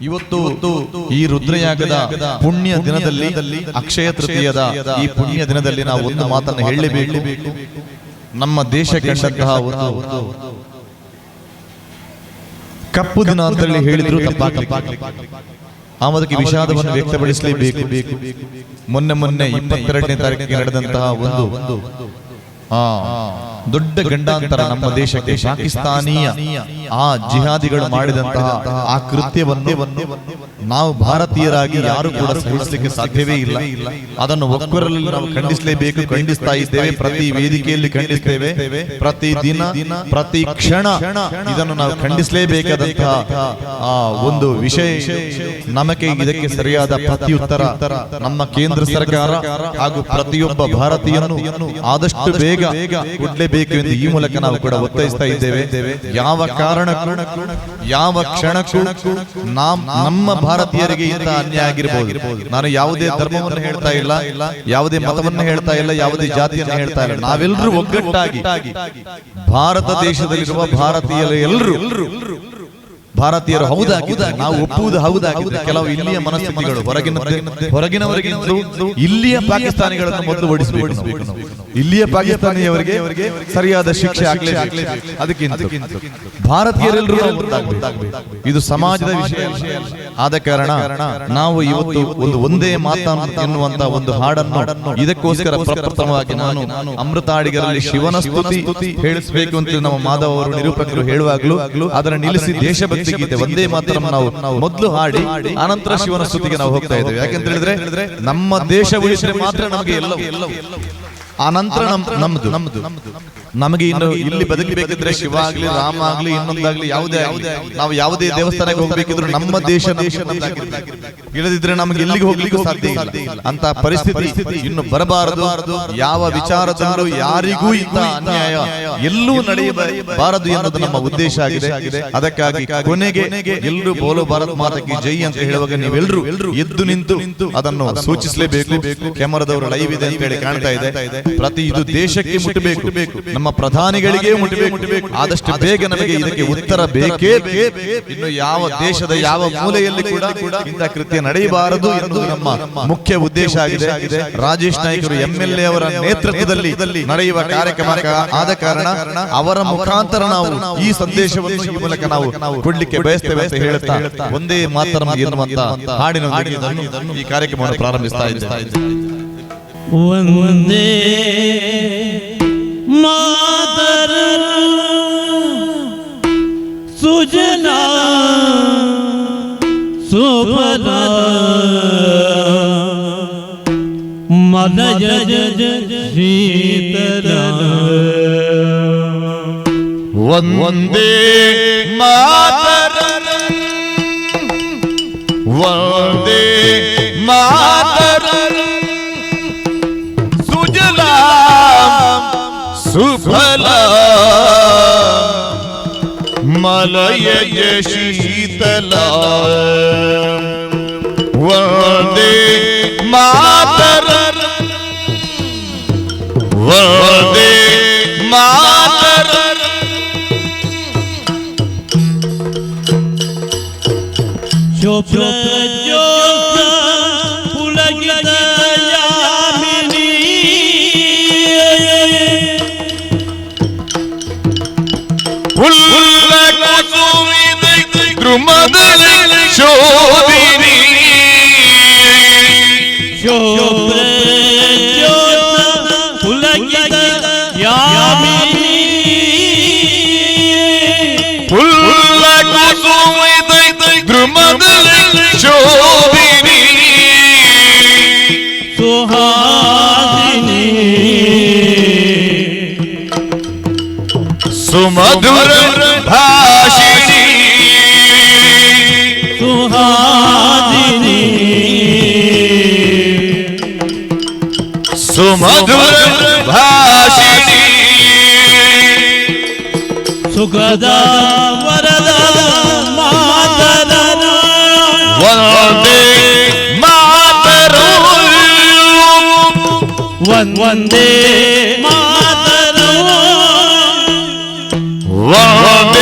ಇವತ್ತು ಈ ರುದ್ರಯಾಗದ ಪುಣ್ಯ ದಿನದಲ್ಲಿ ಅಕ್ಷಯ ತೃತೀಯದ ಈ ಪುಣ್ಯ ದಿನದಲ್ಲಿ ನಾವು ಒಂದು ಮಾತನ್ನು ಹೇಳಲೇಬೇಕು. ನಮ್ಮ ದೇಶ ಕಂಡಂತಹ ಒಂದು ಕಪ್ಪು ದಿನ ಅಂತೇಳಿ ಹೇಳಿದ್ರು ಆಮದಕ್ಕೆ ಆ ಅದಕ್ಕೆ ವಿಷಾದವನ್ನು ವ್ಯಕ್ತಪಡಿಸಲೇಬೇಕು. ಮೊನ್ನೆ ಮೊನ್ನೆ ಇಪ್ಪತ್ತೆರಡನೇ ತಾರೀಕಿಗೆ ನಡೆದಂತಹ ಒಂದು ದೊಡ್ಡ ಗಂಡಾಂತರ ನಮ್ಮ ದೇಶಕ್ಕೆ ಪಾಕಿಸ್ತಾನೀಯ ಆ ಜಿಹಾದಿಗಳು ಮಾಡಿದಂತಹ ಆ ಕೃತ್ಯವನ್ನು ನಾವು ಭಾರತೀಯರಾಗಿ ಯಾರು ಕೂಡ ಸಹಿಸಲಿಕ್ಕೆ ಸಾಧ್ಯವೇ ಇಲ್ಲ. ಅದನ್ನು ಒಕ್ಕರಲ್ಲಿ ನಾವು ಖಂಡಿಸಲೇಬೇಕು, ಖಂಡಿಸ್ತಾ ಇದ್ದೇವೆ, ಪ್ರತಿ ವೇದಿಕೆಯಲ್ಲಿ ಖಂಡಿಸ್ತೇವೆ, ಪ್ರತಿ ದಿನ, ಪ್ರತಿ ಕ್ಷಣ ಇದನ್ನು ನಾವು ಖಂಡಿಸಲೇಬೇಕಾದಂತಹ ಆ ಒಂದು ವಿಷಯ ನಮಗೆ ಇದಕ್ಕೆ ಸರಿಯಾದ ಪ್ರತಿಯುತ್ತರ ನಮ್ಮ ಕೇಂದ್ರ ಸರ್ಕಾರ ಹಾಗೂ ಪ್ರತಿಯೊಬ್ಬ ಭಾರತೀಯನು ಆದಷ್ಟು ಬೇಗ ಕೊಡ್ಲೇಬೇಕು ಎಂದು ಈ ಮೂಲಕ ನಾವು ಕೂಡ ಒತ್ತಾಯಿಸ್ತಾ ಇದ್ದೇವೆ. ಯಾವ ಕಾರಣ ಯಾವ ಕ್ಷಣಕ್ಕೂ ನಾಮ್ ನಮ್ಮ ಭಾರತೀಯರಿಗೆ ಇಂಥ ಅನ್ಯಾಯ ಆಗಿರಬಹುದು ನಾನು ಯಾವುದೇ ಧರ್ಮವನ್ನು ಹೇಳ್ತಾ ಇಲ್ಲ ಯಾವುದೇ ಮತವನ್ನು ಹೇಳ್ತಾ ಇಲ್ಲ ಯಾವುದೇ ಜಾತಿಯನ್ನು ಹೇಳ್ತಾ ಇಲ್ಲ. ನಾವೆಲ್ಲರೂ ಒಗ್ಗಟ್ಟಾಗಿ ಭಾರತ ದೇಶದಲ್ಲಿರುವ ಭಾರತೀಯರು ಎಲ್ಲರೂ ಭಾರತೀಯರು ಹೌದಾಗಿದೆ ನಾವು ಒಪ್ಪುವುದು ಹೌದಾಗಿದೆ ಕೆಲವು ಇಲ್ಲಿಯ ಮನಸ್ಥಿತಿಗಳು ಹೊರಗಿನ ಹೊರಗಿನವರಿಗಿಂತಲೂ ಇಲ್ಲಿಯ ಪಾಕಿಸ್ತಾನಿಗಳನ್ನು ಮೊದಲು ಓಡಿಸಬೇಕು. ಇಲ್ಲಿಯ ಪಾಕಿಸ್ತಾನಿಯವರಿಗೆ ಸರಿಯಾದ ಶಿಕ್ಷೆ ಅದಕ್ಕಿಂತ ಭಾರತೀಯರೆಲ್ಲರೂ. ಇದು ಸಮಾಜದ ವಿಷಯ ಆದ ಕಾರಣ ನಾವು ಇವತ್ತು ಒಂದು ಒಂದೇ ಎನ್ನುವಂತ ಒಂದು ಹಾಡನ್ನು ಇದಕ್ಕೋಸ್ಕರ ಪ್ರಪ್ರಥಮವಾಗಿ ನಾನು ಅಮೃತಾಡಿಗರಲ್ಲಿ ಶಿವನ ಸ್ತುತಿ ಹೇಳಿಸಬೇಕು ಅಂತ ನಮ್ಮ ಮಾಧವ ಅವರು ನಿರೂಪಕರು ಹೇಳುವಾಗಲೂ ಅದನ್ನು ನಿಲ್ಲಿಸಿ ದೇಶಭಕ್ತಿ ಗೀತೆ ಒಂದೇ ಮಾತ್ರ ನಾವು ಮೊದಲು ಹಾಡಿ ಅನಂತರ ಶಿವನ ಸ್ತುತಿಗೆ ನಾವು ಹೋಗ್ತಾ ಇದ್ದೇವೆ. ಯಾಕೆಂತ ಹೇಳಿದ್ರೆ ನಮ್ಮ ದೇಶ ಉಳಿಸಿದ್ರೆ ಮಾತ್ರ ನಮಗೆ ಎಲ್ಲವೂ. ಆನಂತರ ನಮ್ಮದು ನಮ್ದು. ನಮ್ದು. ನಮಗೆ ಇನ್ನು ಇಲ್ಲಿ ಬದುಕಬೇಕಿದ್ರೆ ಶಿವ ಆಗ್ಲಿ ರಾಮ ಆಗ್ಲಿ ಇನ್ನೊಂದಾಗ್ಲಿ ಯಾವುದೇ ಆಗ್ಲಿ, ನಾವು ಯಾವುದೇ ದೇವಸ್ಥಾನಕ್ಕೆ ಹೋಗ್ಬೇಕಿದ್ರು ನಮ್ಮ ದೇಶ. ಇಲ್ಲದಿದ್ರೆ ನಮಗೆ ಇಲ್ಲಿಗೆ ಹೋಗ್ಲಿಕ್ಕೂ ಸಾಧ್ಯ ಇಲ್ಲ. ಅಂತ ಪರಿಸ್ಥಿತಿ ಇನ್ನು ಬರಬಾರದು. ಯಾವ ವಿಚಾರದಲ್ಲೂ ಯಾರಿಗೂ ಇಂತ ಅನ್ಯಾಯ ಎಲ್ಲೂ ನಡೆಯಬಾರದು ಎನ್ನುವುದು ನಮ್ಮ ಉದ್ದೇಶ ಆಗಿದೆ. ಅದಕ್ಕಾಗಿ ಕೊನೆಗೆ ಎಲ್ಲರೂ ಬೋಲೋ ಭಾರತ್ ಮಾತಕ್ಕೆ ಜೈ ಅಂತ ಹೇಳುವಾಗ ನೀವೆಲ್ಲರೂ ಎದ್ದು ನಿಂತು ಅದನ್ನು ಸೂಚಿಸಲೇಬೇಕು. ಕ್ಯಾಮರಾದವರು ಲೈವ್ ಇದೆ ಅಂತ ಹೇಳಿ ಕಾಣ್ತಾ ಇದೆ. ಪ್ರತಿ ಇದು ದೇಶಕ್ಕೆ ಮುಟ್ಟಬೇಕು ನಮ್ಮ ಪ್ರಧಾನಿಗಳಿಗೆ ಮುಟ್ಟಬೇಕು ಆದಷ್ಟು ಬೇಗ ನಮಗೆ ಇದಕ್ಕೆ ಉತ್ತರ ಬೇಕೇ ಬೇಕು. ಇನ್ನು ಯಾವ ದೇಶದ ಯಾವ ಮೂಲೆಯಲ್ಲಿ ಕೂಡ ಇಂಥ ಕೃತ್ಯ ನಡೆಯಬಾರದು ಎಂದು ನಮ್ಮ ಮುಖ್ಯ ಉದ್ದೇಶ ಆಗಿದೆ. ರಾಜೇಶ್ ನಾಯ್ಕರು ಎಂಎಲ್ಎ ಎ ಅವರ ನೇತೃತ್ವದಲ್ಲಿ ನಡೆಯುವ ಕಾರ್ಯಕ್ರಮ ಆದ ಕಾರಣ ಅವರ ಮುಖಾಂತರ ನಾವು ಈ ಸಂದೇಶವನ್ನು ಈ ಮೂಲಕ ನಾವು ಕೊಡ್ಲಿಕ್ಕೆ ಬಯಸ್ತೇವೆ ಅಂತ ಹೇಳುತ್ತಾ ಒಂದೇ ಮಾತ್ರ ಹಾಡಿನ ಈ ಕಾರ್ಯಕ್ರಮವನ್ನು ಪ್ರಾರಂಭಿಸ್ತಾ ಇದ್ದೇವೆ. ಒಂದೇ ಮಾತರ ಸುಫಲ ಮಲಯ ಶೀತಲ ಒಂದೇ ಮಾತರ ಒಂದೇ ಮಾತರ ملای جشی تلا ورد مادر ورد مادر چوپ چوپ پھول گیتا durmadan çobini Şöhret yolda kulakta yamini Kullak uzuvayday durmadan çobini ಸುಮಧುರ ಭಾಷಿಣಿ ಸುಖದ ವರದ ಮಾತರನ ಒಂದೇ ಮಾತರು ಒಂದೇ ಮಾತರ ಒಂದೇ